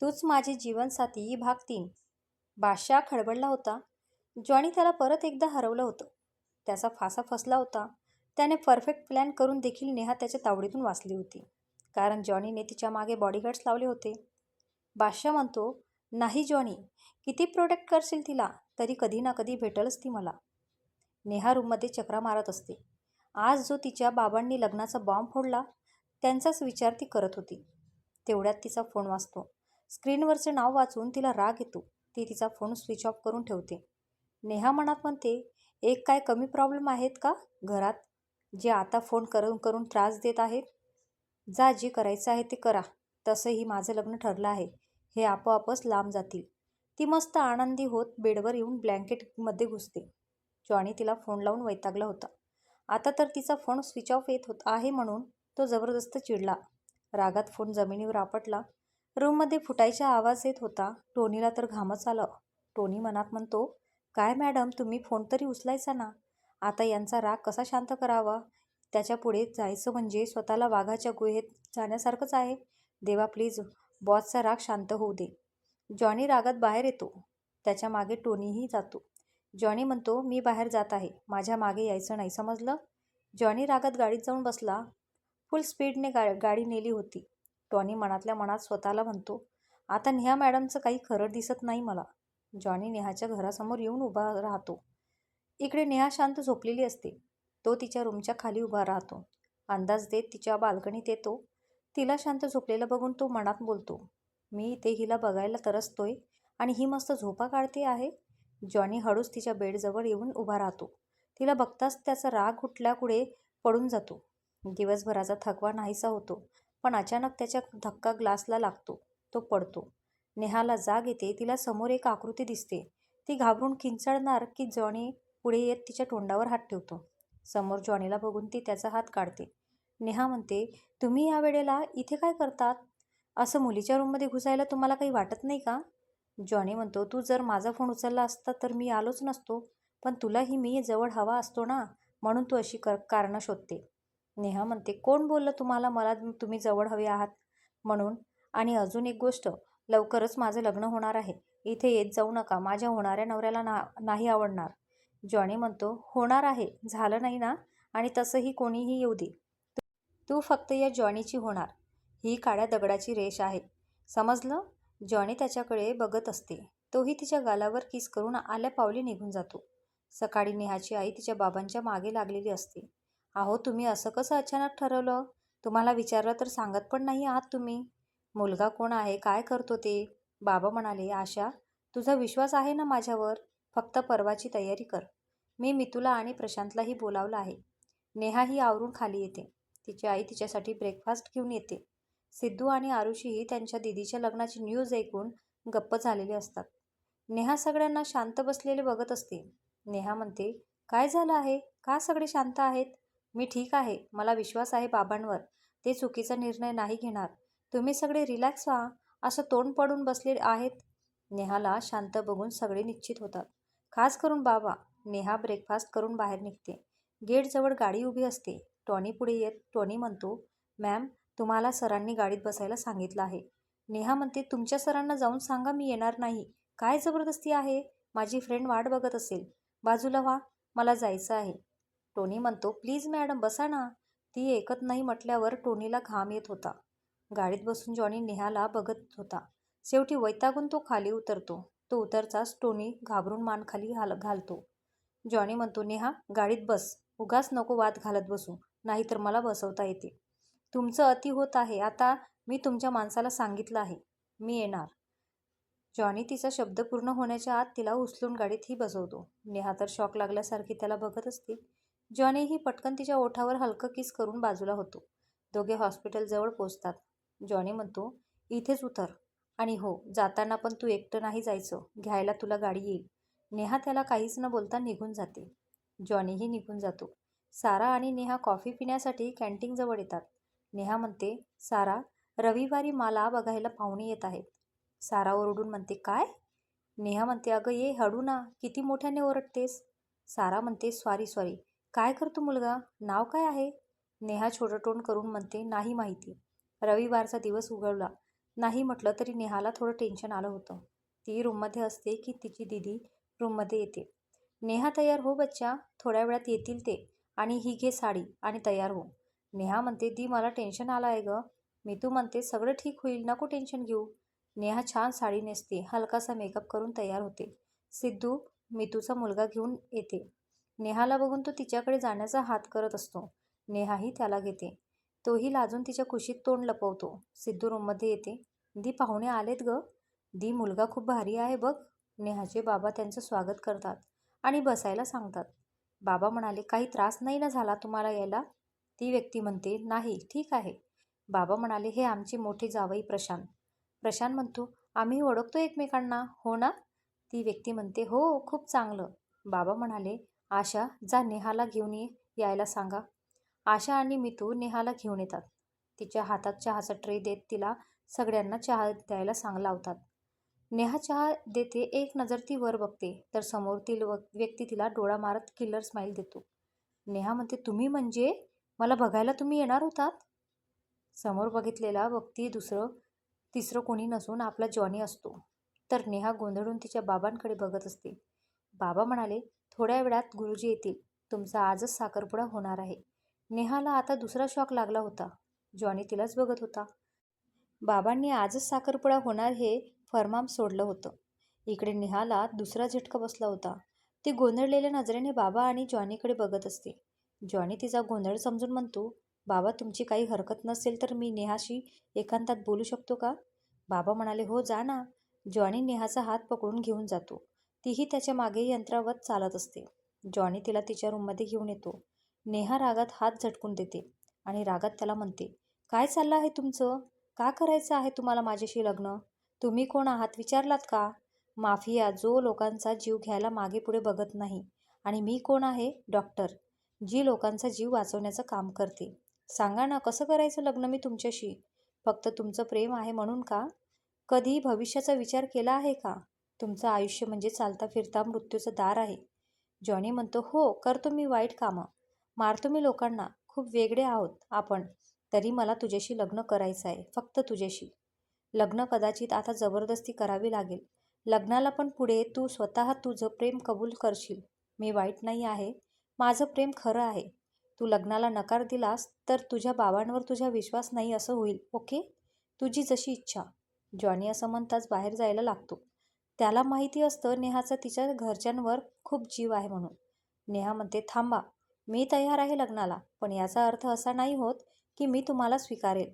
तूच माझी जीवनसाथी भाग तीन. बादशाह खडबडला होता. जॉनी त्याला परत एकदा हरवलं होतं. त्याचा फासा फसला होता. त्याने परफेक्ट प्लॅन करून देखील नेहा त्याच्या तावडीतून वाचली होती. कारण जॉनीने तिच्यामागे बॉडीगार्ड्स लावले होते. बादशाह म्हणतो नाही जॉनी किती प्रोटेक्ट करशील तिला तरी कधी ना कधी भेटलच ती मला. नेहा रूममध्ये चक्रा मारत असते. आज जो तिच्या बाबांनी लग्नाचा बॉम्ब फोडला त्यांचाच विचार ती करत होती. तेवढ्यात तिचा फोन वाजतो स्क्रीनवरचे नाव वाचून तिला राग येतो. ती तिचा फोन स्विच ऑफ करून ठेवते. नेहा मनात म्हणते एक काय कमी प्रॉब्लेम आहेत का घरात? जे आता फोन करून करून त्रास देत आहेत? जा जे करायचं आहे ते करा. तसंही माझं लग्न ठरलं आहे. हे आपोआपच लांब जातील. ती मस्त आनंदी होत बेडवर येऊन ब्लँकेटमध्ये घुसते. जॉनी तिला फोन लावून वैतागला होता. आता तर तिचा फोन स्विच ऑफ येत होत आहे म्हणून तो जबरदस्त चिडला. रागात फोन जमिनीवर आपटला. रूममध्ये फुटायचा आवाज येत होता. टोनीला तर घामच आलं. टोनी मनात म्हणतो काय मॅडम तुम्ही फोन तरी उचलायचा ना. आता यांचा राग कसा शांत करावा? त्याच्या पुढे जायचं म्हणजे स्वतःला वाघाच्या गुहेत जाण्यासारखंच आहे. देवा प्लीज बॉसचा राग शांत होऊ दे. जॉनी रागात बाहेर येतो. त्याच्यामागे टोनीही जातो. जॉनी म्हणतो मी बाहेर जात आहे. माझ्या मागे यायचं नाही समजलं? जॉनी रागात गाडीत जाऊन बसला. फुल स्पीडने गा गाडी नेली होती. टॉनी मनातल्या मनात स्वतःला म्हणतो आता नेहा मॅडमचं काही खरं दिसत नाही मला जॉनी नेहाच्या घरासमोर येऊन उभा राहतो. इकडे नेहा शांत झोपलेली असते. तो तिच्या रूमच्या खाली उभा राहतो. अंदाज देत तिच्या बाल्कनीत येतो. तिला शांत झोपलेलं बघून तो मनात बोलतो मी इथे हिला बघायला तरसतोय आणि ही मस्त झोपा काढते आहे जॉनी हळूच तिच्या बेडजवळ येऊन उभा राहतो. तिला बघताच त्याचा राग उठल्याकुढे पडून जातो. दिवसभराचा थकवा नाहीसा होतो. पण अचानक त्याच्या धक्का ग्लासला लागतो. तो पडतो. नेहाला जाग येते. तिला समोर एक आकृती दिसते. ती घाबरून किंचाळणार की जॉनी पुढे येत तिच्या तोंडावर हात ठेवतो. समोर जॉनीला बघून ती त्याचा हात काढते. नेहा म्हणते तुम्ही या वेळेला इथे काय करतात? असं मुलीच्या रूममध्ये घुसायला तुम्हाला काही वाटत नाही का? जॉनी म्हणतो तू जर माझा फोन उचलला असता तर मी आलोच नसतो. पण तुलाही मी जवळ हवा असतो ना? म्हणून तू अशी कर कारणं शोधते. नेहा म्हणते कोण बोललं तुम्हाला मला तुम्ही जवळ हवे आहात? म्हणून आणि अजून एक गोष्ट लवकरच माझं लग्न होणार आहे. इथे येत जाऊ नका. माझ्या होणाऱ्या नवऱ्याला ना नाही आवडणार. जॉनी म्हणतो होणार आहे. झालं नाही ना? आणि तसंही कोणीही येऊ दे. तू फक्त या जॉनीची होणार. ही काळ्या दगडाची रेष आहे. समजलं? जॉनी त्याच्याकडे बघत असते. तोही तिच्या गालावर किस करून आल्या पावली निघून जातो. सकाळी नेहाची आई तिच्या बाबांच्या मागे लागलेली असते. अहो तुम्ही असं कसं अचानक ठरवलं? तुम्हाला विचारलं तर सांगत पण नाही आहात तुम्ही. मुलगा कोण आहे? काय करतो ते? बाबा म्हणाले आशा तुझा विश्वास आहे ना माझ्यावर? फक्त परवाची तयारी कर. मी मितूला आणि प्रशांतलाही बोलावलं आहे. नेहाही आवरून खाली येते. तिची आई तिच्यासाठी ब्रेकफास्ट घेऊन येते. सिद्धू आणि आरुषीही त्यांच्या दिदीच्या लग्नाची न्यूज ऐकून गप्प झालेले असतात. नेहा सगळ्यांना शांत बसलेले बघत असते. नेहा म्हणते काय झालं आहे? का सगळे शांत आहेत? मी ठीक आहे मला विश्वास आहे बाबांवर. ते चुकीचा निर्णय नाही घेणार. तुम्ही सगळे रिलॅक्स व्हा. असं तोंड पडून बसले आहेत. नेहाला शांत बघून सगळे निश्चित होतात. खास करून बाबा. नेहा ब्रेकफास्ट करून बाहेर निघते. गेटजवळ गाडी उभी असते. टॉनी पुढे येत टॉनी म्हणतो मॅम तुम्हाला सरांनी गाडीत बसायला सांगितलं आहे. नेहा म्हणते तुमच्या सरांना जाऊन सांगा मी येणार नाही. काय जबरदस्ती आहे? माझी फ्रेंड वाट बघत असेल. बाजूला व्हा. मला जायचं आहे. टोनी म्हणतो प्लीज मॅडम बसा ना. ती ऐकत नाही म्हटल्यावर टोनीला घाम येत होता. गाडीत बसून जॉनी नेहाला बघत होता. शेवटी वैतागून तो खाली उतरतो. तो उतरचाच टोनी घाबरून मान खाली घाल घालतो. जॉनी म्हणतो नेहा गाडीत बस. उगाच नको वाद घालत बसू. नाहीतर मला बसवता येते तुमचं अति होत आहे. आता मी तुमच्या माणसाला सांगितलं आहे. मी येणार. जॉनी तिचा शब्द पूर्ण होण्याच्या आत तिला उचलून गाडीतही बसवतो. नेहा तर शॉक लागल्यासारखी त्याला बघत असते. जॉनीही पटकन तिच्या ओठावर हलकं किस करून बाजूला होतो. दोघे हॉस्पिटलजवळ पोचतात जॉनी म्हणतो इथेच उतर. आणि हो जाताना पण तू एकटं नाही जायचं. घ्यायला तुला गाडी येईल. नेहा त्याला काहीच न बोलता निघून जाते. जॉनीही निघून जातो. सारा आणि नेहा कॉफी पिण्यासाठी कॅन्टीनजवळ येतात. नेहा म्हणते सारा रविवारी मला बघायला पाहुणे येत आहेत. सारा ओरडून म्हणते काय? नेहा म्हणते अगं ये हडू ना. किती मोठ्याने ओरडतेस. सारा म्हणते सॉरी सॉरी. काय करतो मुलगा? नाव काय आहे? नेहा छोटं करून म्हणते नाही माहिती. रविवारचा दिवस उगवला. नाही म्हटलं तरी नेहाला थोडं टेन्शन आलं होतं. ती रूममध्ये असते की तिची दिदी रूममध्ये येते. नेहा तयार हो बच्चा थोड्या वेळात येतील ते. आणि ही घे साडी आणि तयार हो. नेहा म्हणते दी मला टेन्शन आलं आहे गं. मी तू म्हणते सगळं ठीक होईल नको टेन्शन घेऊ. नेहा छान साडी नेसते हलकासा मेकअप करून तयार होते. सिद्धू मितूचा मुलगा घेऊन येते. नेहाला बघून तो तिच्याकडे जाण्याचा हात करत असतो. नेहाही त्याला घेते. तोही लाजून तिच्या कुशीत तोंड लपवतो. सिद्धू रूममध्ये येते. दी पाहुणे आलेत ग. दी मुलगा खूप भारी आहे बघ. नेहाचे बाबा त्यांचं स्वागत करतात आणि बसायला सांगतात. बाबा म्हणाले काही त्रास नाही ना झाला तुम्हाला यायला? ती व्यक्ती म्हणते नाही ठीक आहे. बाबा म्हणाले हे आमचे मोठे जावई प्रशांत. प्रशांत म्हणतो आम्ही ओळखतो एकमेकांना हो ना? ती व्यक्ती म्हणते हो खूप चांगलं. बाबा म्हणाले आशा जा नेहाला घेऊन ये यायला सांगा. आशा आणि मितू नेहाला घेऊन येतात. तिच्या हातात चहाचा ट्रे देत तिला सगळ्यांना चहा द्यायला सांग लावतात. नेहा चहा देते एक नजर ती वर बघते तर समोरतील व व्यक्ती तिला डोळा मारत किल्लर स्माईल देतो. नेहा म्हणते तुम्ही म्हणजे? मला बघायला तुम्ही येणार होतात? समोर बघितलेला व्यक्ती दुसरं तिसरं कोणी नसून आपला जॉनी असतो. तर नेहा गोंधळून तिच्या बाबांकडे बघत असते. बाबा म्हणाले थोड्या वेळात गुरुजी येतील. तुमचा आजच साखरपुडा होणार आहे. नेहाला आता दुसरा शॉक लागला होता. जॉनी तिलाच बघत होता. बाबांनी आजच साखरपुडा होणार हे फरमाम सोडलं होतं. इकडे नेहाला दुसरा झटका बसला होता. ती गोंधळलेल्या नजरेने बाबा आणि जॉनीकडे बघत असते. जॉनी तिचा गोंधळ समजून म्हणतो बाबा तुमची काही हरकत नसेल तर मी नेहाशी एकांतात बोलू शकतो का? बाबा म्हणाले हो जा ना. जॉनी नेहाचा हात पकडून घेऊन जातो. तीही त्याच्यामागे यंत्रावत चालत असते. जॉनी तिला तिच्या रूममध्ये घेऊन येतो. नेहा रागात हात झटकून देते आणि रागात त्याला म्हणते काय चाललं आहे तुमचं? का करायचं आहे तुम्हाला माझ्याशी लग्न? तुम्ही कोण आहात विचारलात का? माफिया जो लोकांचा जीव घ्यायला मागे पुढे बघत नाही आणि मी कोण आहे? डॉक्टर. जी लोकांचा जीव वाचवण्याचं काम करते. सांगा ना कसं करायचं लग्न मी तुमच्याशी? फक्त तुमचं प्रेम आहे म्हणून का? कधी भविष्याचा विचार केला आहे का? तुमचं आयुष्य म्हणजे चालता फिरता मृत्यूचं दार आहे. जॉनी म्हणतो हो करतो मी वाईट कामं. मारतो मी लोकांना. खूप वेगळे आहोत आपण. तरी मला तुझ्याशी लग्न करायचं आहे. फक्त तुझ्याशी. लग्न कदाचित आता जबरदस्ती करावी लागेल. लग्नाला पण पुढे तू स्वतः तुझं प्रेम कबूल करशील. मी वाईट नाही आहे. माझं प्रेम खरं आहे. तू लग्नाला नकार दिलास तर तुझ्या बाबांवर तुझा विश्वास नाही असं होईल ओके? तुझी जशी इच्छा. जॉनी असं म्हणताच बाहेर जायला लागतो. त्याला माहिती असतं नेहाचा तिच्या घरच्यांवर खूप जीव आहे म्हणून. नेहा म्हणते थांबा मी तयार आहे लग्नाला पण याचा अर्थ असा नाही होत की मी तुम्हाला स्वीकारेल.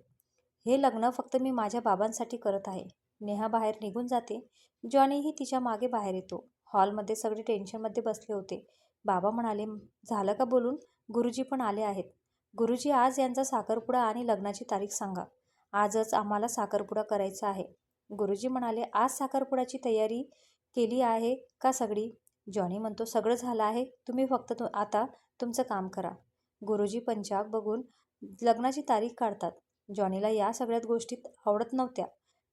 हे लग्न फक्त मी माझ्या बाबांसाठी करत आहे. नेहा बाहेर निघून जाते. जॉनीही तिच्यामागे बाहेर येतो. हॉलमध्ये सगळे टेन्शनमध्ये बसले होते. बाबा म्हणाले झालं का बोलून? गुरुजी पण आले आहेत. गुरुजी आज यांचा साखरपुडा आणि लग्नाची तारीख सांगा. आजच आम्हाला साखरपुडा करायचा आहे. गुरुजी म्हणाले आज साखरपुड्याची तयारी केली आहे का सगळी? जॉनी म्हणतो सगळं झालं आहे. तुम्ही फक्त तु आता तुमचं काम करा. गुरुजी पंचाग बघून लग्नाची तारीख काढतात. जॉनीला या सगळ्यात गोष्टीत आवडत नव्हत्या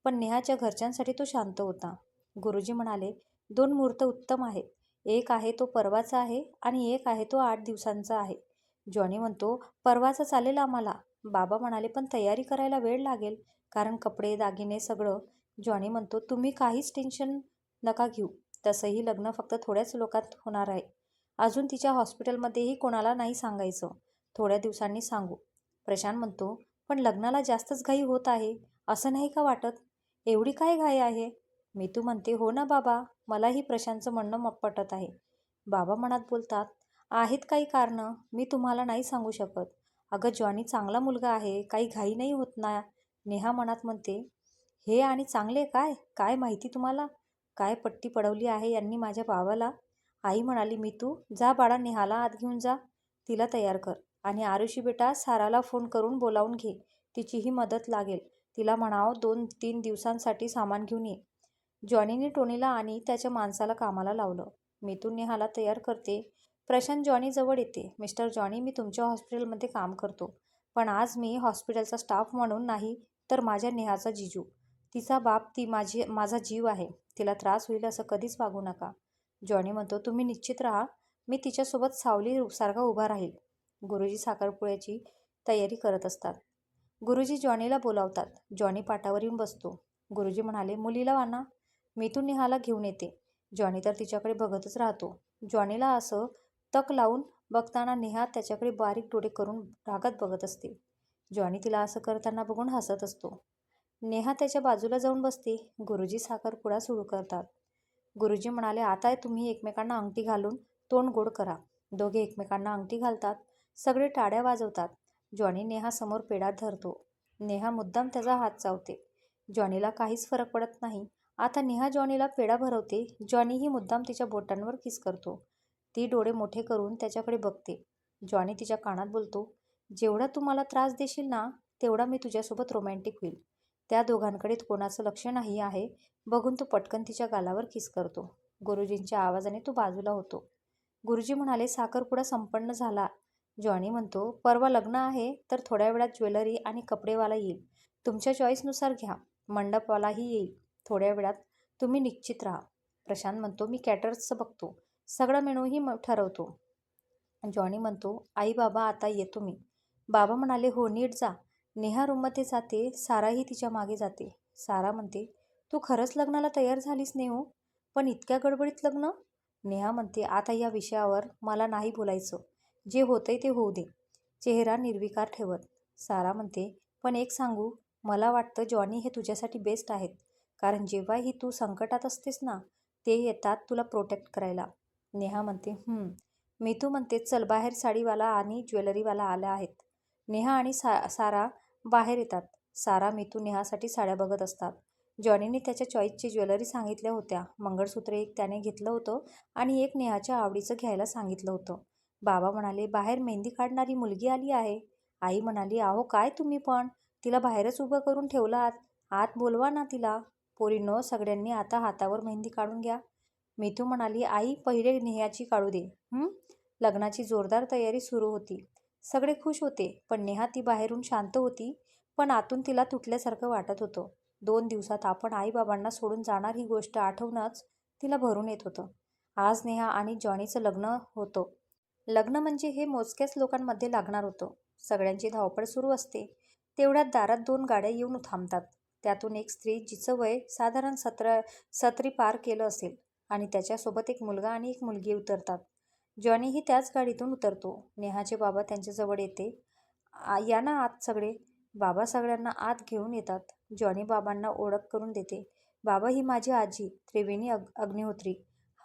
पण नेहाच्या घरच्यांसाठी तो शांत होता. गुरुजी म्हणाले दोन मुहूर्त उत्तम आहेत. एक आहे तो परवाचा आहे आणि एक आहे तो आठ दिवसांचा आहे. जॉनी म्हणतो परवाचा चालेल आम्हाला. बाबा म्हणाले पण तयारी करायला वेळ लागेल कारण कपडे दागिने सगळं जॉनी म्हणतो तुम्ही काहीच टेन्शन नका घेऊ. तसंही लग्न फक्त थोड्याच लोकात होणार आहे. अजून तिच्या हॉस्पिटलमध्येही कोणाला नाही सांगायचं. थोड्या दिवसांनी सांगू. प्रशांत म्हणतो पण लग्नाला जास्तच घाई होत आहे. असं नाही का वाटत? एवढी काय घाई आहे? मी तू म्हणते हो ना बाबा. मलाही प्रशांतचं म्हणणं पटत आहे. बाबा मनात बोलतात आहेत काही कारणं. मी तुम्हाला नाही सांगू शकत. अगं जॉनी चांगला मुलगा आहे. काही घाई नाही होत ना. नेहा मनात म्हणते हे आणि चांगले काय? काय माहिती तुम्हाला? काय पट्टी पडवली आहे यांनी माझ्या भावाला? आई म्हणाली मी तू? जा बाळा नेहाला आत घेऊन जा. तिला तयार कर. आणि आरुषी बेटा साराला फोन करून बोलावून घे. तिचीही मदत लागेल. तिला म्हणावं दोन तीन दिवसांसाठी सामान घेऊन ये. जॉनीने टोनीला आणि त्याच्या माणसाला कामाला लावलं. मिथून नेहाला तयार करते. प्रशांत जॉनीजवळ येते. मिस्टर जॉनी मी तुमच्या हॉस्पिटलमध्ये काम करतो. पण आज मी हॉस्पिटलचा स्टाफ म्हणून नाही तर माझ्या नेहाचा जिजू. तिचा बाप ती माझी माझा जीव आहे. तिला त्रास होईल असं कधीच वागू नका. जॉनी म्हणतो तुम्ही निश्चित राहा. मी तिच्यासोबत सावली सारखा उभा राहील. गुरुजी साखरपुळ्याची तयारी करत असतात. गुरुजी जॉनीला बोलावतात. जॉनी पाटावर येऊन बसतो. गुरुजी म्हणाले मुलीला वाना मी तू नेहाला घेऊन येते. जॉनी तर तिच्याकडे बघतच राहतो. जॉनीला असं तक लावून बघताना नेहा त्याच्याकडे बारीक डोळे करून रागात बघत असते. जॉनी तिला असं करताना बघून हसत असतो. नेहा त्याच्या बाजूला जाऊन बसते. गुरुजी साखरपुडा सुरू करतात. गुरुजी म्हणाले आता तुम्ही एकमेकांना अंगठी घालून तोंड गोड करा. दोघे एकमेकांना अंगठी घालतात. सगळे टाळ्या वाजवतात. जॉनी नेहा समोर पेढा धरतो. नेहा मुद्दाम त्याचा हात चावते. जॉनीला काहीच फरक पडत नाही. आता नेहा जॉनीला पेढा भरवते. जॉनीही मुद्दाम तिच्या बोटांवर किस करतो. ती डोळे मोठे करून त्याच्याकडे बघते. जॉनी तिच्या कानात बोलतो जेवढा तू मला त्रास देशील ना तेवढा मी तुझ्यासोबत रोमॅन्टिक होईल. त्या दोघांकडे कोणाचं लक्ष नाही आहे बघून तो पटकन तिच्या गालावर किस करतो. गुरुजींच्या आवाजाने तो बाजूला होतो. गुरुजी म्हणाले साखरपुडा संपन्न झाला. जॉनी म्हणतो परवा लग्न आहे तर थोड्या वेळात ज्वेलरी आणि कपडेवाला येईल. तुमच्या चॉईसनुसार घ्या. मंडपवालाही येईल. थोड्या वेळात तुम्ही निश्चित राहा. प्रशांत म्हणतो मी कॅटर्सचं बघतो. सगळा मेनूही म ठरवतो. जॉनी म्हणतो आई बाबा आता येतो मी. बाबा म्हणाले हो नीट जा. नेहा रूममध्ये जाते साराही तिच्यामागे जाते. सारा म्हणते तू खरंच लग्नाला तयार झालीस नेहू? पण इतक्या गडबडीत लग्न? नेहा म्हणते आता या विषयावर मला नाही बोलायचं. जे होतंय ते होऊ दे. चेहरा निर्विकार ठेवत. सारा म्हणते पण एक सांगू मला वाटतं जॉनी हे तुझ्यासाठी बेस्ट आहेत. कारण जेव्हाही तू संकटात असतेस ना ते येतात तुला प्रोटेक्ट करायला. नेहा म्हणते मी तू म्हणते चल बाहेर साडीवाला आणि ज्वेलरीवाला आल्या आहेत. नेहा आणि सा सारा बाहेर येतात. सारा मितू नेहासाठी साड्या बघत असतात. जॉनीने त्याच्या चॉईसची ज्वेलरी सांगितल्या होत्या. मंगळसूत्र एक त्याने घेतलं होतं आणि एक नेहाच्या आवडीचं घ्यायला सांगितलं होतं. बाबा म्हणाले बाहेर मेहंदी काढणारी मुलगी आली आहे. आई म्हणाली अहो काय तुम्ही पण? तिला बाहेरच उभं करून ठेवलात. आत बोलवा ना तिला. पोरींनो, सगळ्यांनी आता हातावर मेहंदी काढून घ्या. मिथू म्हणाली आई पहिले नेहाची काढू दे. लग्नाची जोरदार तयारी सुरू होती. सगळे खुश होते पण नेहा ती बाहेरून शांत होती पण आतून तिला तुटल्यासारखं वाटत होतं. दोन दिवसात आपण आईबाबांना सोडून जाणार ही गोष्ट आठवणंच तिला भरून येत होतं. आज नेहा आणि जॉनीचं लग्न होतं. लग्न म्हणजे हे मोजक्याच लोकांमध्ये लागणार होतं. सगळ्यांची धावपळ सुरू असते. तेवढ्यात दारात दोन गाड्या येऊन थांबतात. त्यातून एक स्त्री जिचं वय साधारण सतरा सत्री पार केलं असेल आणि त्याच्यासोबत एक मुलगा आणि एक मुलगी उतरतात. जॉनीही त्याच गाडीतून उतरतो. नेहाचे बाबा त्यांच्याजवळ येते. या ना आत सगळे. बाबा सगळ्यांना आत घेऊन येतात. जॉनी बाबांना ओळख करून देते. बाबा ही माझी आजी त्रिवेणी अग अग्निहोत्री.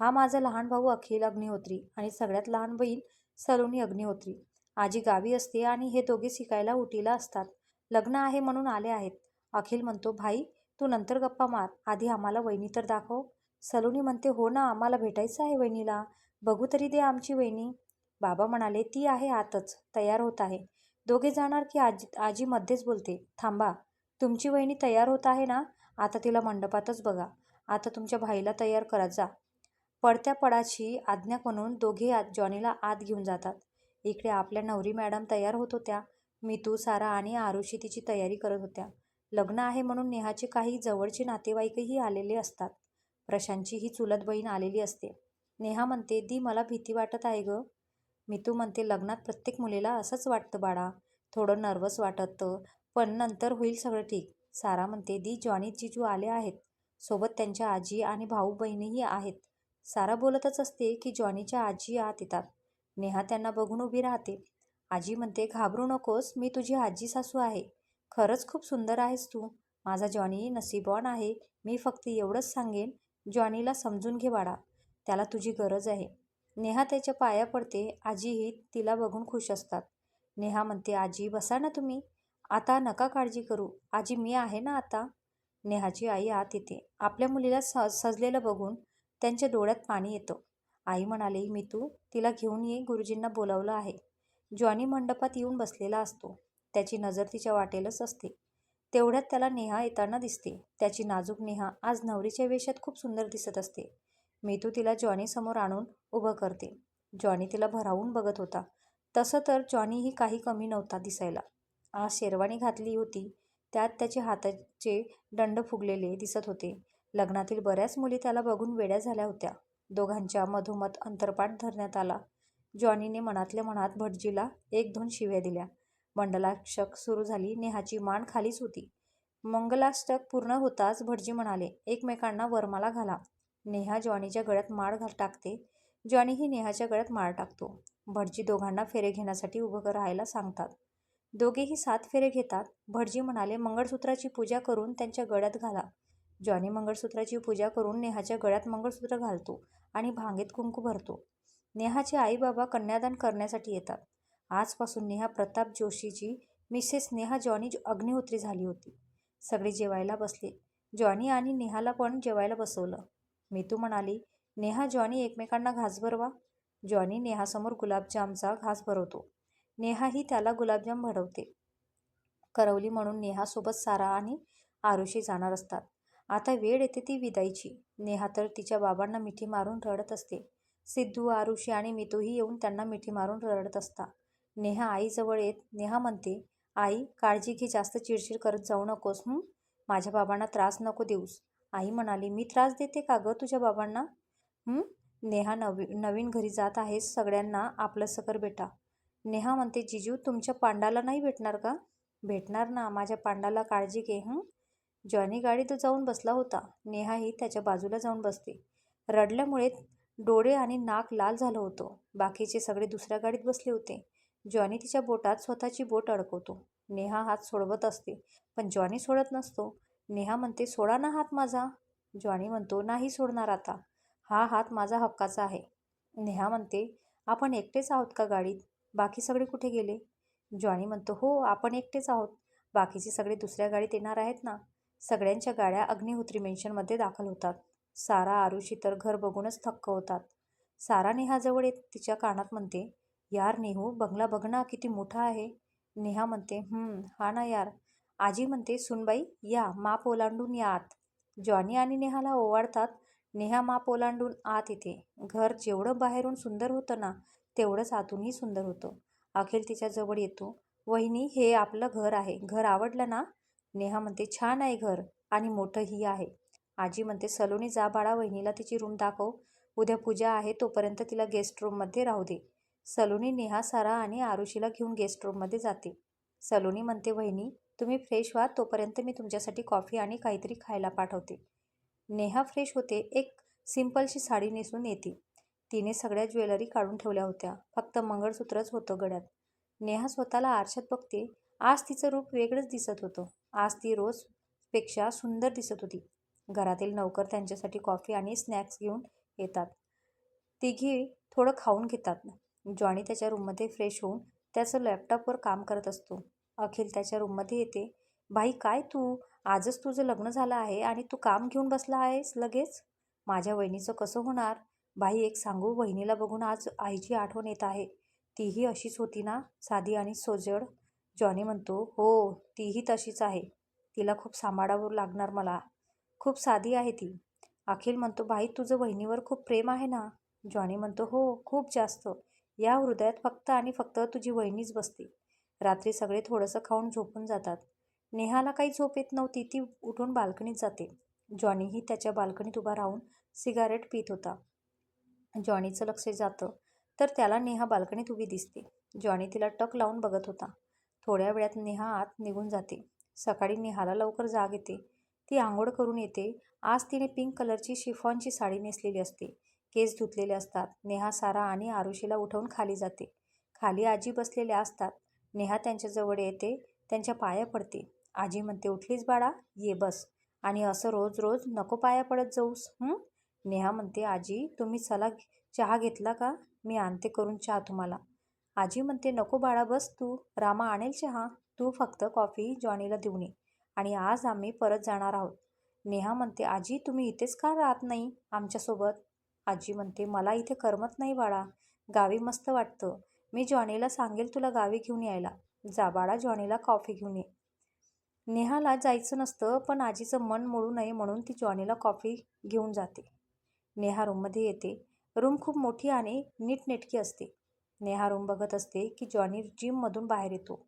हा माझा लहान भाऊ अखिल अग्निहोत्री आणि सगळ्यात लहान बहीण सलोनी अग्निहोत्री. आजी गावी असते आणि हे दोघे शिकायला उटीला असतात. लग्न आहे म्हणून आले आहेत. अखिल म्हणतो भाई तू नंतर गप्पा मार. आधी आम्हाला वहिनी तर दाखव. सलोनी म्हणते हो ना आम्हाला भेटायचं आहे वहिनीला. बघू तरी दे आमची वहिनी बाबा म्हणाले ती आहे आतच तयार होत आहे दोघे जाणार की आजी आजी मध्येच बोलते थांबा तुमची वहिनी तयार होत आहे ना? आता तिला मंडपातच बघा. आता तुमच्या भाईला तयार करत जा पडत्या पडाची आज्ञा म्हणून दोघे आत जॉनीला आत घेऊन जातात. इकडे आपल्या नवरी मॅडम तयार होत होत्या. मितू सारा आणि आरुषी तिची तयारी करत होत्या. लग्न आहे म्हणून नेहाचे काही जवळचे नातेवाईकही आलेले असतात. प्रशांतची ही चुलत बहीण आलेली असते. नेहा म्हणते दी मला भीती वाटत आहे ग. मितू म्हणते लग्नात प्रत्येक मुलीला असंच वाटतं बाळा. थोडं नर्वस वाटतं पण नंतर होईल सगळं ठीक. सारा म्हणते दी जॉनी जिजू आले आहेत. सोबत त्यांच्या आजी आणि भाऊ बहिणीही आहेत. सारा बोलतच असते की जॉनीच्या आजी आत येतात. नेहा त्यांना बघून उभी राहते. आजी म्हणते घाबरू नकोस मी तुझी आजी सासू आहे. खरंच खूप सुंदर आहेस तू. माझा जॉनी नसीबॉन आहे. मी फक्त एवढंच सांगेन. जॉनीला समजून घे बाळा. त्याला तुझी गरज आहे. नेहा त्याच्या पाया पडते. आजीही तिला बघून खुश असतात. नेहा म्हणते आजी बसा ना तुम्ही. आता नका काळजी करू. आजी मी आहे ना आता? नेहाची आई आत येते. आपल्या मुलीला स सजलेलं बघून त्यांच्या डोळ्यात पाणी येतं. आई म्हणाली मी तू तिला घेऊन ये. गुरुजींना बोलावलं आहे. जॉनी मंडपात येऊन बसलेला असतो. त्याची नजर तिच्या वाटेलच असते. तेवढ्यात त्याला नेहा येताना दिसते. त्याची नाजूक नेहा आज नवरीच्या वेशात खूप सुंदर दिसत असते. तू तिला जॉनीसमोर आणून उभं करते. जॉनी तिला भरावून बघत होता. तसं तर जॉनीही काही कमी नव्हता दिसायला. आज शेरवानी घातली होती त्यात त्याचे हाताचे दंड फुगलेले दिसत होते. लग्नातील बऱ्याच मुली त्याला बघून वेड्या झाल्या होत्या. दोघांच्या मधोमध अंतरपाठ धरण्यात आला. जॉनीने मनातल्या मनात भटजीला एक दोन शिव्या दिल्या. मंडलाष्टक सुरू झाली नेहाची मान खालीच होती. मंगलाष्टक पूर्ण होताच भटजी म्हणाले एकमेकांना वरमाला घाला. नेहा जॉनीच्या गळ्यात माळ घाल टाकते. जॉनीही नेहाच्या गळ्यात माळ टाकतो. भटजी दोघांना फेरे घेण्यासाठी उभं राहायला सांगतात. दोघेही सात फेरे घेतात. भटजी म्हणाले मंगळसूत्राची पूजा करून त्यांच्या गळ्यात घाला. जॉनी मंगळसूत्राची पूजा करून नेहाच्या गळ्यात मंगळसूत्र घालतो आणि भांगेत कुंकू भरतो. नेहाचे आई बाबा कन्यादान करण्यासाठी येतात. आजपासून नेहा प्रताप जोशीची मिसेस नेहा जॉनी अग्निहोत्री झाली होती. सगळे जेवायला बसले. जॉनी आणि नेहाला पण जेवायला बसवलं. मीतू म्हणाली नेहा जॉनी एकमेकांना घास भरवा. जॉनी नेहासमोर गुलाबजामचा घास भरवतो. नेहाही त्याला गुलाबजाम भरवते करवली म्हणून नेहासोबत सारा आणि आरुषी जाणार असतात. आता वेळ येते ती विदायची नेहा तर तिच्या बाबांना मिठी मारून रडत असते. सिद्धू आरुषी आणि मितूही येऊन त्यांना मिठी मारून रडत असता. नेहा आईजवळ येत नेहा म्हणते आई काळजी घे जास्त चिडचिड करत जाऊ नकोस माझ्या बाबांना त्रास नको देऊस. आई म्हणाली मी त्रास देते का गं तुझ्या बाबांना? नेहा नवी नवीन घरी जात आहेस सगळ्यांना आपलं कर बेटा. नेहा म्हणते जिजू तुमच्या पांडाला नाही भेटणार का? भेटणार ना माझ्या पांडाला काळजी घे हं? जॉनी गाडीत जाऊन बसला होता. नेहाही त्याच्या बाजूला जाऊन बसते. रडल्यामुळे डोळे आणि नाक लाल झालं होतं. बाकीचे सगळे दुसऱ्या गाडीत बसले होते. जॉनी तिच्या बोटात स्वतःची बोट अडकवतो. नेहा हात सोडवत असते. पण जॉनी सोडत नसतो. नेहा म्हणते सोडा ना हात माझा. ज्वाणी म्हणतो नाही सोडणार आता. हा हात माझा हक्काचा आहे. नेहा म्हणते आपण एकटेच आहोत का गाडीत? बाकी सगळे कुठे गेले? ज्वाणी म्हणतो हो आपण एकटेच आहोत. बाकीचे सगळे दुसऱ्या गाडीत येणार आहेत ना? सगळ्यांच्या गाड्या अग्निहोत्री मेन्शनमध्ये दाखल होतात. सारा आरुषी तर घर बघूनच थक्क होतात. सारा नेहाजवळ येत तिच्या कानात म्हणते यार नेहू बंगला बघ ना किती मोठा आहे. नेहा म्हणते हा ना यार. आजी म्हणते सुनबाई या माप ओलांडून या आत. जॉनी आणि नेहाला ओवाळतात. नेहा माप ओलांडून आत येते. घर जेवढं बाहेरून सुंदर होतं ना तेवढंच आतूनही सुंदर होतं. अखिल तिच्या जवळ येतो. वहिनी हे आपलं घर आहे. घर आवडलं ना? नेहा म्हणते छान आहे घर आणि मोठंही आहे. आजी म्हणते सलोनी जा बाळा वहिनीला तिची रूम दाखव. उद्या पूजा आहे तोपर्यंत तिला गेस्ट रूममध्ये राहू दे. सलोनी नेहा सारा आणि आरुषीला घेऊन गेस्ट रूममध्ये जाते. सलोनी म्हणते वहिनी तुम्ही फ्रेश व्हा तोपर्यंत मी तुमच्यासाठी कॉफी आणि काहीतरी खायला पाठवते. नेहा फ्रेश होते एक सिंपलशी साडी नेसून येते. तिने सगळ्या ज्वेलरी काढून ठेवल्या होत्या फक्त मंगळसूत्रच होतं गड्यात. नेहा स्वतःला आरशात बघते आज तिचं रूप वेगळंच दिसत होतं. आज ती रोजपेक्षा सुंदर दिसत होती. घरातील नौकर त्यांच्यासाठी कॉफी आणि स्नॅक्स घेऊन येतात. तिघी थोडं खाऊन घेतात. जॉनी त्याच्या रूममध्ये फ्रेश होऊन त्याचं लॅपटॉपवर काम करत असतो. अखिल त्याच्या रूममध्ये येते. बाई काय तू? आजच तुझं लग्न झालं आहे आणि तू काम घेऊन बसला आहेस लगेच? माझ्या वहिनीचं कसं होणार? बाई एक सांगू वहिनीला बघून आज आईची आठवण येत आहे. तीही अशीच होती ना साधी आणि सोजड? जॉनी म्हणतो हो तीही तशीच आहे. तिला खूप सांभाळावं लागणार मला. खूप साधी आहे ती. अखिल म्हणतो बाई तुझं वहिनीवर खूप प्रेम आहे ना? जॉनी म्हणतो हो खूप जास्त. या हृदयात फक्त आणि फक्त तुझी वहिनीच बसते. रात्री सगळे थोडंसं खाऊन झोपून जातात. नेहाला काही झोप येत नव्हती ती उठून बाल्कनीत जाते. जॉनीही त्याच्या बाल्कनीत उभा राहून सिगारेट पित होता. जॉनीचं लक्ष जातं तर त्याला नेहा बाल्कनीत उभी दिसते. जॉनी तिला टक लावून बघत होता. थोड्या वेळात नेहा आत निघून जाते. सकाळी नेहाला लवकर जाग येते. ती आंघोळ करून येते. आज तिने पिंक कलरची शिफॉनची साडी नेसलेली असते. केस धुतलेले असतात. नेहा सारा आणि आरुषीला उठवून खाली जाते. खाली आजी बसलेल्या असतात. नेहा त्यांच्याजवळ येते त्यांच्या पाया पडते. आजी म्हणते उठलीच बाळा ये बस. आणि असं रोज रोज नको पाया पडत जाऊस नेहा म्हणते आजी तुम्ही चला चहा घेतला का? मी आणते करून चहा तुम्हाला. आजी म्हणते नको बाळा बस तू रामा आणेल चहा तू फक्त कॉफी जॉनीला देऊन ये. आणि आज आम्ही परत जाणार आहोत. नेहा म्हणते आजी तुम्ही इथेच का राहत नाही आमच्यासोबत? आजी म्हणते मला इथे करमत नाही बाळा गावी मस्त वाटतं. मी जॉनीला सांगेल तुला गावी घेऊन यायला. जा बाळा जॉनीला कॉफी घेऊन ये. नेहाला जायचं नसतं पण आजीचं मन मोडू नये म्हणून ती जॉनीला कॉफी घेऊन जाते. नेहा रूममध्ये येते. रूम खूप मोठी आणि नीटनेटकी असते. नेहा रूम बघत असते की जॉनी जिममधून बाहेर येतो.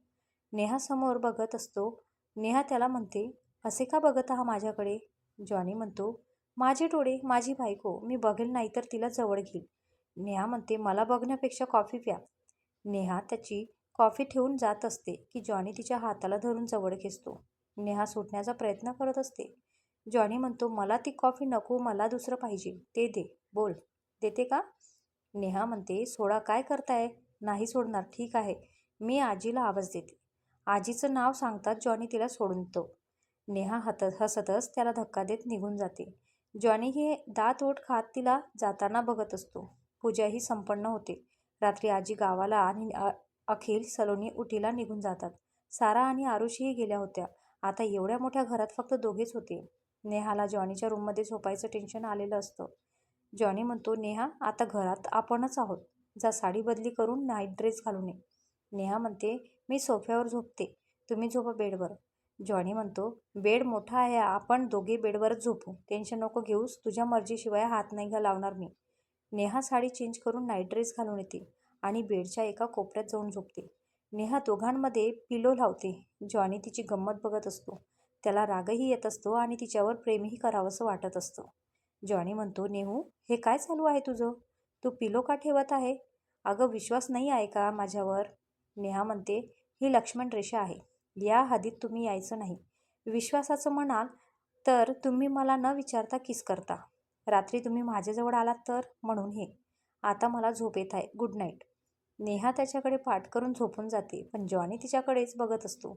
नेहा समोर बघत असतो. नेहा त्याला म्हणते असे का बघत आहा माझ्याकडे? जॉनी म्हणतो माझे डोळे माझी बायको मी बघेल नाही तर तिला जवळ घेईल. नेहा म्हणते मला बघण्यापेक्षा कॉफी प्या. नेहा त्याची कॉफी ठेवून जात असते की जॉनी तिच्या हाताला धरून जवळ खेचतो नेहा सुटण्याचा प्रयत्न करत असते. जॉनी म्हणतो मला ती कॉफी नको मला दुसरं पाहिजे. ते दे. बोल. देते का? नेहा म्हणते सोडा काय करताय? नाही सोडणार. ठीक आहे. मी आजीला आवाज देते. आजीचं नाव सांगताच जॉनी तिला सोडून देतो. नेहा हत हसतच त्याला धक्का देत निघून जाते. जॉनी हे दात ओठ खात तिला जाताना बघत असतो. पूजाही संपन्न होते. रात्री आजी गावाला आणि अ- अखिल सलोनी उटीला निघून जातात. सारा आणि आरुषीही गेल्या होत्या. आता एवढ्या मोठ्या घरात फक्त दोघेच होते. नेहाला जॉनीच्या रूममध्ये झोपायचं टेन्शन आलेलं असतं. जॉनी म्हणतो नेहा आता घरात आपणच आहोत. जा साडी बदली करून नाईट ड्रेस घालून ये. नेहा म्हणते मी सोफ्यावर झोपते. तुम्ही झोपा बेडवर. जॉनी म्हणतो बेड मोठा आहे. आपण दोघे बेडवरच झोपू. टेन्शन नको घेऊस. तुझ्या मर्जीशिवाय हात नाही घा लावणार मी. नेहा साडी चेंज करून नाईट ड्रेस घालून येते आणि बेडच्या एका कोपऱ्यात जाऊन झोपते. नेहा दोघांमध्ये पिलो लावते. जॉनी तिची गंमत बघत असतो. त्याला रागही येत असतो आणि तिच्यावर प्रेमही करावंसं वाटत असतं. जॉनी म्हणतो नेहू हे काय चालू आहे तुझं? तू पिलो का ठेवत आहे? अगं विश्वास नाही आहे का माझ्यावर? नेहा म्हणते ही लक्ष्मण रेषा आहे. या हदीत तुम्ही यायचं नाही. विश्वासाचं म्हणाल तर तुम्ही मला न विचारता किस करता? रात्री तुम्ही माझ्याजवळ आलात तर? म्हणून हे. आता मला झोप येत आहे. गुड नाईट नेहा त्याच्याकडे पाठ करून झोपून जाते पण जॉनी तिच्याकडेच बघत असतो.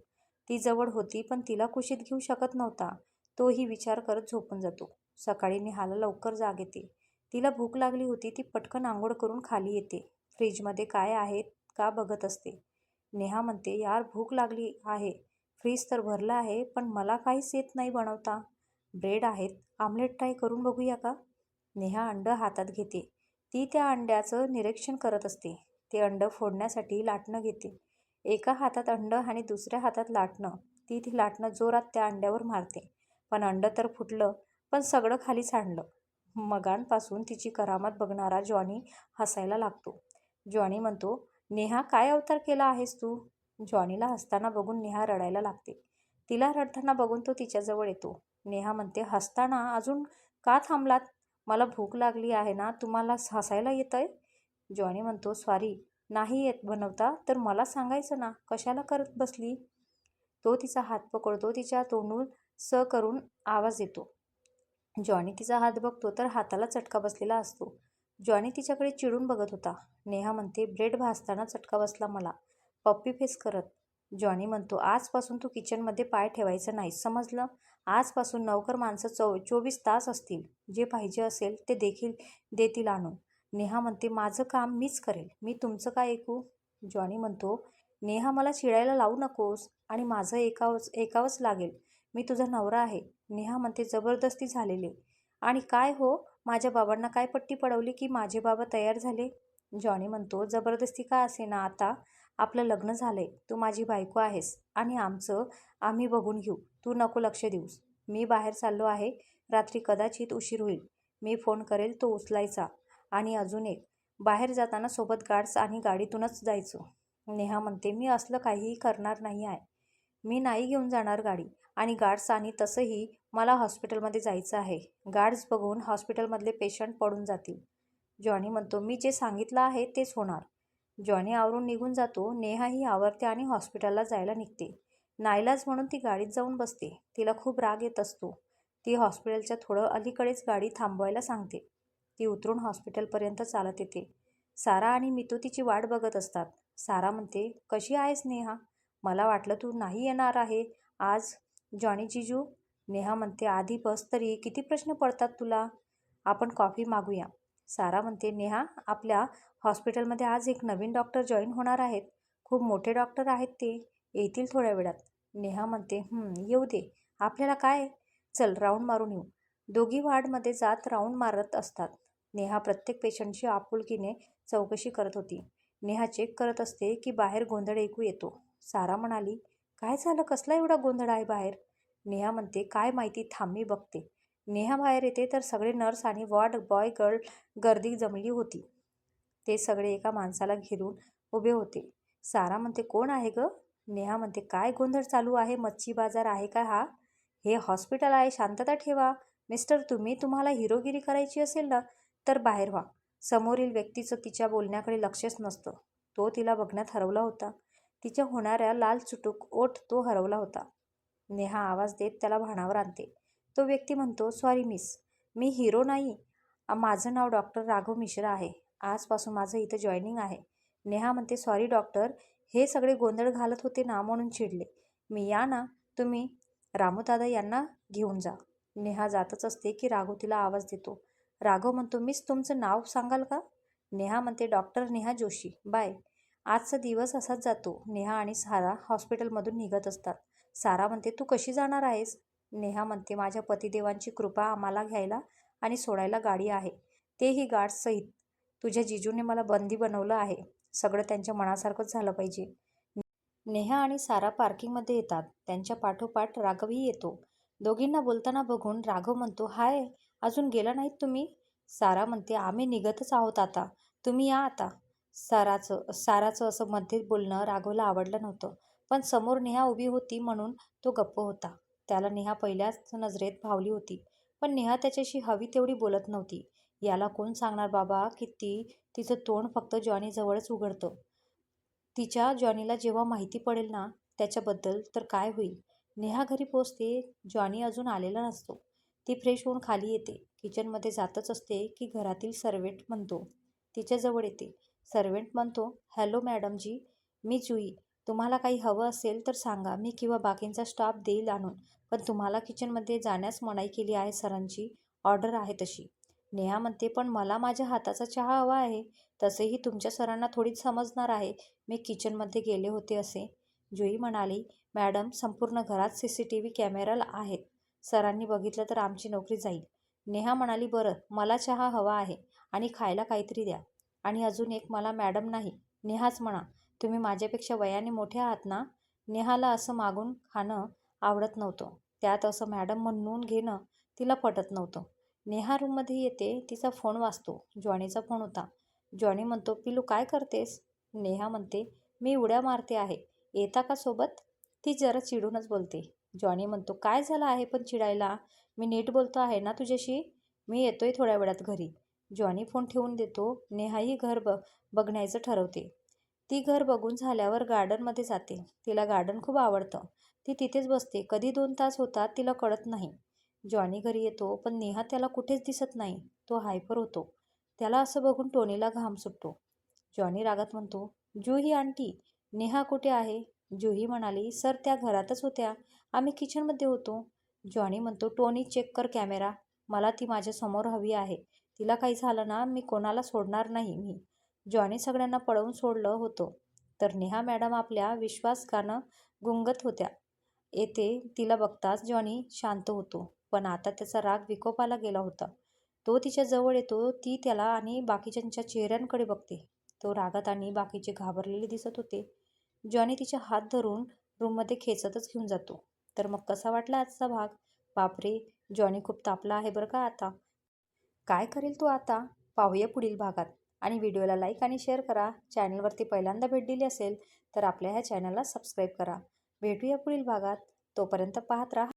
ती जवळ होती पण तिला कुशीत घेऊ शकत नव्हता. तोही विचार करत झोपून जातो. सकाळी नेहाला लवकर जाग येते. तिला भूक लागली होती ती पटकन आंघोळ करून खाली येते. फ्रीजमध्ये काय आहे का बघत असते. नेहा म्हणते यार भूक लागली आहे. फ्रीज तर भरलं आहे पण मला काहीच येत नाही बनवता. ब्रेड आहेत. आमलेट ट्राय करून बघूया का? नेहा अंडं हातात घेते. ती त्या अंड्याचं निरीक्षण करत असते. ते अंडं फोडण्यासाठी लाटणं घेते. एका हातात अंड आणि दुसऱ्या हातात लाटणं. ती ती लाटणं जोरात त्या अंड्यावर मारते. पण अंड तर फुटलं पण सगळं खाली सांडलं. मगांपासून तिची करामत बघणारा जॉनी हसायला लागतो. जॉनी म्हणतो नेहा काय अवतार केला आहेस तू? जॉनीला हसताना बघून नेहा रडायला लागते. तिला रडताना बघून तो तिच्याजवळ येतो. नेहा म्हणते हसताना अजून का थांबलात? मला भूक लागली आहे ना तुम्हाला हसायला येत आहे जॉनी म्हणतो सॉरी नाही येत बनवता तर मला सांगायचं ना कशाला करत बसली? तो तिचा हात पकडतो तिच्या तोंडून स करून आवाज येतो. जॉनी तिचा हात बघतो तर हाताला चटका बसलेला असतो. जॉनी तिच्याकडे चिडून बघत होता. नेहा म्हणते ब्रेड भाजताना चटका बसला मला. पप्पी फेस करत. जॉनी म्हणतो आजपासून तू किचनमध्ये पाय ठेवायचं नाही समजलं? आजपासून नौकर माणसं चौ चोवीस तास असतील. जे पाहिजे असेल ते देखील देतील आणून. नेहा म्हणते माझं काम मीच करेल. मी तुमचं काय ऐकू? जॉनी म्हणतो नेहा मला चिडायला लावू नकोस आणि माझं एकावच एकावंच लागेल. मी तुझा नवरा आहे. नेहा म्हणते जबरदस्ती झालेले. आणि काय हो? माझ्या बाबांना काय पट्टी पडवली की माझे बाबा तयार झाले? जॉनी म्हणतो जबरदस्ती का असे ना आता? आपलं लग्न झालंय तू माझी बायको आहेस आणि आमचं आम्ही बघून घेऊ. तू नको लक्ष देऊस. मी बाहेर चाललो आहे. रात्री कदाचित उशीर होईल. मी फोन करेल तो उचलायचा. आणि अजून एक. बाहेर जाताना सोबत गार्ड्स आणि गाडीतूनच जायचं. नेहा म्हणते मी असलं काहीही करणार नाही आहे. मी नाही घेऊन जाणार गाडी. आणि गार्ड्स आणि तसंही मला हॉस्पिटलमध्ये जायचं आहे. गार्ड्स बघून हॉस्पिटलमधले पेशंट पडून जातील. जॉनी म्हणतो मी जे सांगितलं आहे तेच होणार. जॉनी आवरून निघून जातो. नेहाही आवरते आणि हॉस्पिटलला जायला निघते. नाईलाज म्हणून ती गाडीत जाऊन बसते. तिला खूप राग येत असतो. ती हॉस्पिटलच्या थोडं अलीकडेच गाडी थांबवायला सांगते. ती उतरून हॉस्पिटलपर्यंत चालत येते. सारा आणि मितू तिची वाट बघत असतात. सारा म्हणते कशी आहेस नेहा? मला वाटलं तू नाही येणार आहे. आज जॉनी जिजू? नेहा म्हणते आधी बस तरी. किती प्रश्न पडतात तुला? आपण कॉफी मागूया. सारा म्हणते नेहा आपल्या हॉस्पिटलमध्ये आज एक नवीन डॉक्टर जॉईन होणार आहेत. खूप मोठे डॉक्टर आहेत ते. येतील थोड्या वेळात. नेहा म्हणते येऊ दे. आपल्याला काय? चल राऊंड मारून येऊ. दोघी वार्डमध्ये जात राऊंड मारत असतात. नेहा प्रत्येक पेशंटची आपुलकीने चौकशी करत होती. नेहा चेक करत असते की बाहेर गोंधळ ऐकू येतो. सारा म्हणाली काय झालं? कसला एवढा गोंधळ आहे बाहेर? नेहा म्हणते काय माहिती थांबी बघते. नेहा बाहेर येते तर सगळे नर्स आणि वॉर्ड बॉय गर्ल गर्दी जमली होती. ते सगळे एका माणसाला घेरून उभे होते. सारा म्हणते कोण आहे ग? नेहा म्हणते काय गोंधळ चालू आहे? मच्छी बाजार आहे का हा? हे हॉस्पिटल आहे शांतता ठेवा. मिस्टर तुम्ही तुम्हाला हिरोगिरी करायची असेल ना तर बाहेर व्हा. समोरील व्यक्तीचं तिच्या बोलण्याकडे लक्षच नसतं. तो तिला बघण्यात हरवला होता. तिच्या होणाऱ्या लाल चुटूक ओठ तो हरवला होता. नेहा आवाज देत त्याला भाणावर आणते. तो व्यक्ती म्हणतो सॉरी मिस मी हिरो नाही. माझं नाव डॉक्टर राघव मिश्रा आहे. आजपासून माझं इथं जॉईनिंग आहे. नेहा म्हणते सॉरी डॉक्टर हे सगळे गोंधळ घालत होते ना म्हणून चिडले. मी या ना तुम्ही रामूदादा यांना घेऊन जा. नेहा जातच असते की राघव तिला आवाज देतो. राघव म्हणतो मिस तुमचं नाव सांगाल का? नेहा म्हणते डॉक्टर नेहा जोशी. बाय. आजचा दिवस असाच जातो. नेहा आणि सारा हॉस्पिटलमधून निघत असतात. सारा म्हणते तू कशी जाणार आहेस? नेहा म्हणते माझ्या पतिदेवांची कृपा आम्हाला घ्यायला आणि सोडायला गाडी आहे. तेही सहित तुझ्या जिजूने मला बंदी बनवलं आहे. सगळं त्यांच्या मनासारखंच झालं पाहिजे. नेहा आणि सारा पार्किंगमध्ये येतात. त्यांच्या पाठोपाठ राघवही येतो. दोघींना बोलताना बघून राघव म्हणतो हाय अजून गेला नाहीत तुम्ही? सारा म्हणते आम्ही निघतच आहोत आता. तुम्ही या आता. साराचं साराचं असं मध्ये बोलणं राघवला आवडलं नव्हतं. पण समोर नेहा उभी होती म्हणून तो गप्प होता. त्याला नेहा पहिल्याच नजरेत भावली होती. पण नेहा त्याच्याशी हवी तेवढी बोलत नव्हती. याला कोण सांगणार बाबा की ती तिचं तोंड फक्त जॉनीजवळच उघडतं. तिच्या जॉनीला जेव्हा माहिती पडेल ना त्याच्याबद्दल तर काय होईल? नेहा घरी पोचते जॉनी अजून आलेला नसतो. ती फ्रेश होऊन खाली येते. किचनमध्ये जातच असते की घरातील सर्वेंट म्हणतो. तिच्याजवळ येते. सर्वेंट म्हणतो हॅलो मॅडमजी मी जुई. तुम्हाला काही हवं असेल तर सांगा. मी किंवा बाकींचा स्टाफ देईल आणून. पण तुम्हाला किचनमध्ये जाण्यास मनाई केली आहे सरांची. ऑर्डर आहे तशी. नेहा म्हणते पण मला माझ्या हाताचा चहा हवा आहे. तसेही तुमच्या सरांना थोडीच समजणार आहे. मी किचनमध्ये गेले होते असे. जुई म्हणाली मॅडम संपूर्ण घरात C C T V camera आहेत. सरांनी बघितलं तर आमची नोकरी जाईल. नेहा म्हणाली बरं मला चहा हवा आहे आणि खायला काहीतरी द्या. आणि अजून एक मला मॅडम नाही. नेहाच म्हणा तुम्ही माझ्यापेक्षा वयाने मोठे आहात ना? नेहाला असं मागून खाणं आवडत नव्हतं. त्यात असं मॅडम म्हणून घेणं तिला पटत नव्हतं. नेहा रूममध्ये येते तिचा फोन वाचतो जॉनीचा फोन होता. जॉनी म्हणतो पिलू काय करतेस? नेहा म्हणते मी उड्या मारते आहे. येता का सोबत? ती जरा चिडूनच बोलते. जॉनी म्हणतो काय झालं आहे पण चिडायला? मी नीट बोलतो आहे ना तुझ्याशी? मी येतोय थोड्या वेळात घरी. जॉनी फोन ठेवून देतो. नेहाही घर ब बघण्याचं ठरवते. ती घर बघून झाल्यावर गार्डनमध्ये जाते. तिला गार्डन खूप आवडतं. ती तिथेच बसते. कधी दोन तास होतात तिला कळत नाही. जॉनी घरी येतो पण नेहा त्याला कुठेच दिसत नाही. तो हायपर होतो. त्याला असं बघून टोनीला घाम सुटतो. जॉनी रागात म्हणतो जुही आंटी नेहा कुठे आहे? जुही म्हणाली सर त्या घरातच होत्या. आम्ही किचनमध्ये होतो. जॉनी म्हणतो टोनी चेक कर कॅमेरा. मला ती माझ्यासमोर हवी आहे. तिला काही झालं ना मी कोणाला सोडणार नाही मी. जॉनी सगळ्यांना पळवून सोडलं होतं. तर नेहा मॅडम आपल्या विश्वासगानं गुंगत होत्या. येते तिला बघताच जॉनी शांत होतो. पण आता त्याचा राग विकोपाला गेला होता. तो तिच्या जवळ येतो ती त्याला आणि बाकीच्यांच्या चेहऱ्यांकडे बघते. तो रागात आणि बाकीचे घाबरलेले दिसत होते. जॉनी तिचे हात धरून रूममध्ये खेचतच घेऊन जातो. तर मग कसा वाटला आजचा भाग? बापरे जॉनी खूप तापला आहे बरं का आता? काय करेल तू आता? पाहूया पुढील भागात. आणि व्हिडिओला लाईक आणि शेअर करा. चॅनलवरती पहिल्यांदा भेट दिली असेल तर आपल्या ह्या चॅनलला सबस्क्राईब करा. भेटूया पुढील भागात. तोपर्यंत पाहत राहा.